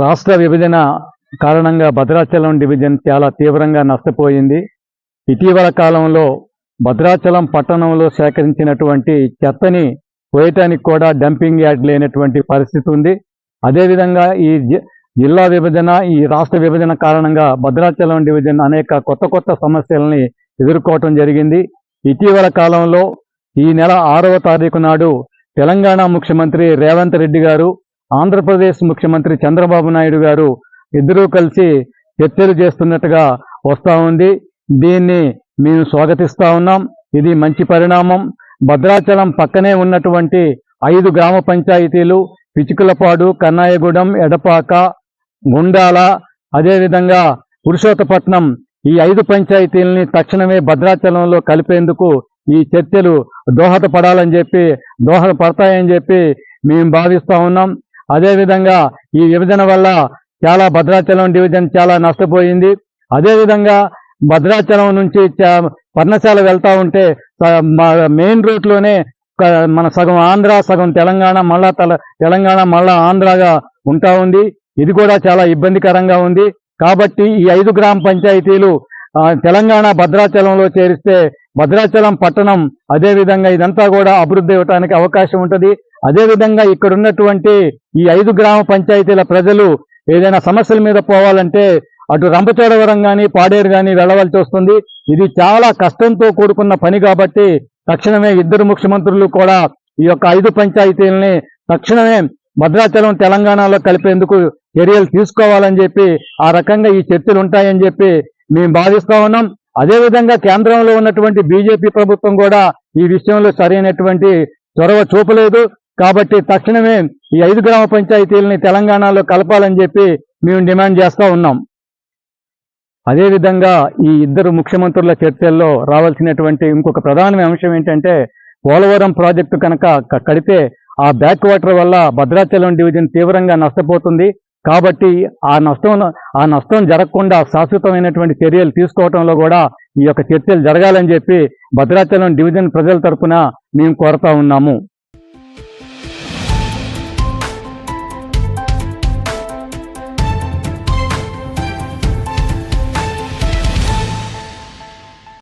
రాష్ట్ర విభజన కారణంగా భద్రాచలం డివిజన్ చాలా తీవ్రంగా నష్టపోయింది. ఇటీవల కాలంలో భద్రాచలం పట్టణంలో సేకరించినటువంటి చెత్తని పోయటానికి కూడా డంపింగ్ యార్డ్ లేనటువంటి పరిస్థితి ఉంది. అదేవిధంగా ఈ జి- జిల్లా విభజన ఈ రాష్ట్ర విభజన కారణంగా భద్రాచలం డివిజన్ అనేక కొత్త కొత్త సమస్యలని ఎదుర్కోవటం జరిగింది. ఇటీవల కాలంలో ఈ నెల ఆరవ తారీఖు నాడు తెలంగాణ ముఖ్యమంత్రి రేవంత్ రెడ్డి గారు ఆంధ్రప్రదేశ్ ముఖ్యమంత్రి చంద్రబాబు నాయుడు గారు ఇద్దరూ కలిసి చర్చలు చేస్తున్నట్టుగా వస్తూ ఉంది. దీన్ని మేము స్వాగతిస్తూ ఉన్నాం. ఇది మంచి పరిణామం. భద్రాచలం పక్కనే ఉన్నటువంటి ఐదు గ్రామ పంచాయతీలు పిచుకులపాడు కన్నాయగూడెం ఎడపాక గుండాల అదేవిధంగా పురుషోత్తపట్నం ఈ ఐదు పంచాయతీలని తక్షణమే భద్రాచలంలో కలిపేందుకు ఈ చర్చలు దోహదపడాలని చెప్పి దోహదపడతాయని చెప్పి మేము భావిస్తూ ఉన్నాం. అదేవిధంగా ఈ విభజన వల్ల చాలా భద్రాచలం డివిజన్ చాలా నష్టపోయింది. అదేవిధంగా భద్రాచలం నుంచి పర్ణశాల వెళ్తా ఉంటే మెయిన్ రూట్లోనే మన సగం ఆంధ్ర సగం తెలంగాణ మళ్ళా తెలంగాణ మళ్ళా ఆంధ్రగా ఉంటా ఉంది. ఇది కూడా చాలా ఇబ్బందికరంగా ఉంది. కాబట్టి ఈ ఐదు గ్రామ పంచాయతీలు తెలంగాణ భద్రాచలంలో చేరిస్తే భద్రాచలం పట్టణం అదేవిధంగా ఇదంతా కూడా అభివృద్ధి ఇవ్వడానికి అవకాశం ఉంటుంది. అదేవిధంగా ఇక్కడ ఉన్నటువంటి ఈ ఐదు గ్రామ పంచాయతీల ప్రజలు ఏదైనా సమస్యల మీద పోవాలంటే అటు రంపచోడవరం కానీ పాడేరు కానీ వెళ్ళవలసి వస్తుంది. ఇది చాలా కష్టంతో కూడుకున్న పని కాబట్టి తక్షణమే ఇద్దరు ముఖ్యమంత్రులు కూడా ఈ యొక్క ఐదు పంచాయతీలని తక్షణమే భద్రాచలం తెలంగాణలో కలిపేందుకు చర్యలు తీసుకోవాలని చెప్పి ఆ రకంగా ఈ చర్చలు ఉంటాయని చెప్పి మేము భావిస్తా ఉన్నాం. అదేవిధంగా కేంద్రంలో ఉన్నటువంటి బీజేపీ ప్రభుత్వం కూడా ఈ విషయంలో సరైనటువంటి చొరవ చూపలేదు. కాబట్టి తక్షణమే ఈ ఐదు గ్రామ పంచాయతీలని తెలంగాణలో కలపాలని చెప్పి మేము డిమాండ్ చేస్తూ ఉన్నాం. అదేవిధంగా ఈ ఇద్దరు ముఖ్యమంత్రుల చర్చల్లో రావాల్సినటువంటి ఇంకొక ప్రధానమైన అంశం ఏంటంటే పోలవరం ప్రాజెక్టు కనుక కడితే ఆ బ్యాక్ వాటర్ వల్ల భద్రాచలం డివిజన్ తీవ్రంగా నష్టపోతుంది. కాబట్టి ఆ నష్టం ఆ నష్టం జరగకుండా శాశ్వతమైనటువంటి చర్యలు తీసుకోవడంలో కూడా ఈ యొక్క చర్చలు జరగాలని చెప్పి భద్రాచలం డివిజన్ ప్రజల తరపున మేము కోరుతా ఉన్నాము.